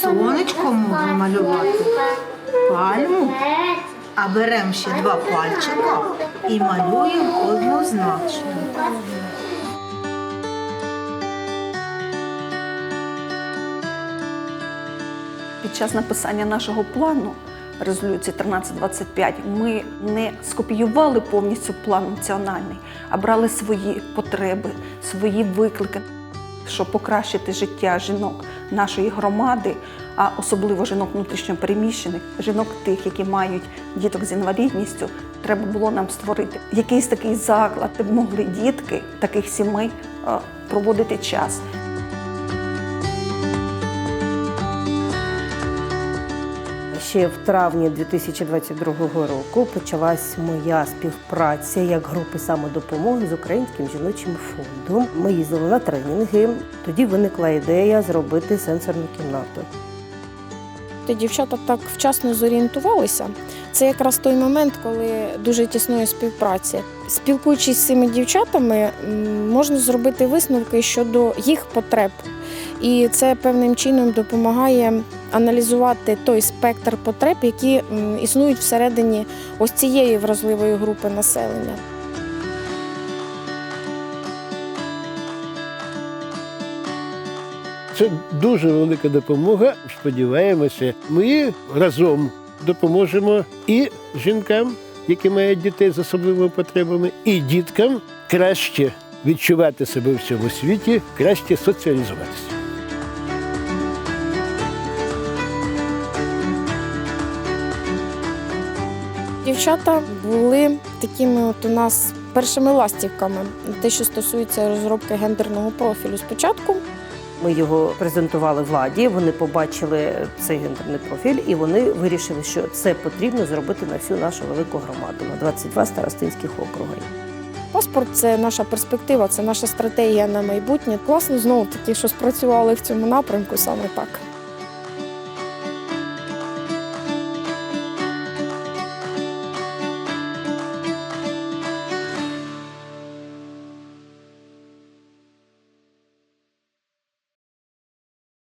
Сонечко можна малювати. Пальму. А беремо ще два пальчика і малюємо однозначно. Під час написання нашого плану резолюції 1325 ми не скопіювали повністю план національний, а брали свої потреби, свої виклики, щоб покращити життя жінок нашої громади, а особливо жінок внутрішньопереміщених, жінок тих, які мають діток з інвалідністю. Треба було нам створити якийсь такий заклад, де могли дітки таких сімей проводити час. Ще в травні 2022 року почалась моя співпраця як групи самодопомоги з Українським жіночим фондом. Ми їздили на тренінги. Тоді виникла ідея зробити сенсорну кімнату. Ті дівчата так вчасно зорієнтувалися. Це якраз той момент, коли дуже тісної співпраці. Спілкуючись з цими дівчатами, можна зробити висновки щодо їх потреб. І це певним чином допомагає аналізувати той спектр потреб, які існують всередині ось цієї вразливої групи населення. Це дуже велика допомога. Сподіваємося, ми разом допоможемо і жінкам, які мають дітей з особливими потребами, і діткам краще відчувати себе в цьому світі, краще соціалізуватися. Дівчата були такими от у нас першими ластівками, те, що стосується розробки гендерного профілю. Спочатку Ми його презентували владі. Вони побачили цей гендерний профіль, і вони вирішили, що це потрібно зробити на всю нашу велику громаду на 22 старостинських округи. Паспорт це наша перспектива, це наша стратегія на майбутнє. Класно знову таки, що спрацювали в цьому напрямку саме так.